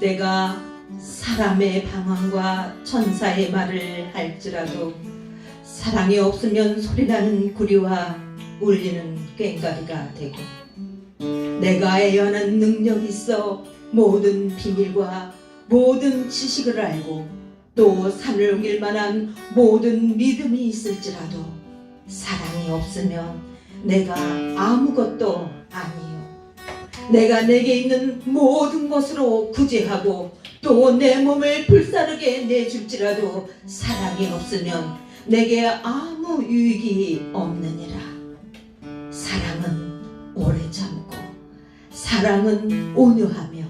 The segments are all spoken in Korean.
내가 사람의 방황과 천사의 말을 할지라도 사랑이 없으면 소리나는 구리와 울리는 꽹과리가 되고 내가 애연한 능력이 있어 모든 비밀과 모든 지식을 알고 또 산을 옮길 만한 모든 믿음이 있을지라도 사랑이 없으면 내가 아무것도 아니요. 내가 내게 있는 모든 것으로 구제하고 또 내 몸을 불사르게 내줄지라도 사랑이 없으면 내게 아무 유익이 없느니라. 사랑은 오래 참고 사랑은 온유하며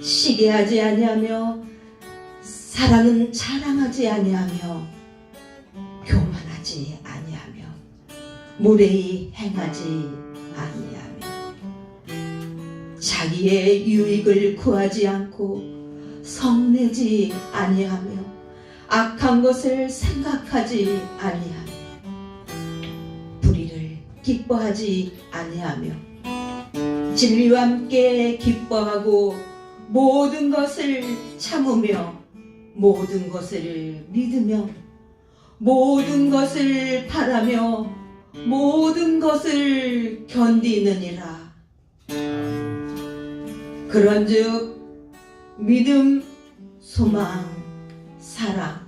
시게 하지 아니하며 사랑은 자랑하지 아니하며 교만하지 아니하며 무례히 행하지 아니하며 자기의 유익을 구하지 않고 성내지 아니하며 악한 것을 생각하지 아니하며 불의를 기뻐하지 아니하며 진리와 함께 기뻐하고 모든 것을 참으며 모든 것을 믿으며 모든 것을 바라며 모든 것을 견디느니라. 그런즉 믿음, 소망, 사랑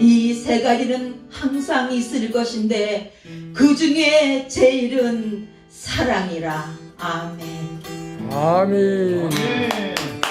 이 세 가지는 항상 있을 것인데 그 중에 제일은 사랑이라. 아멘. 아멘. 아멘.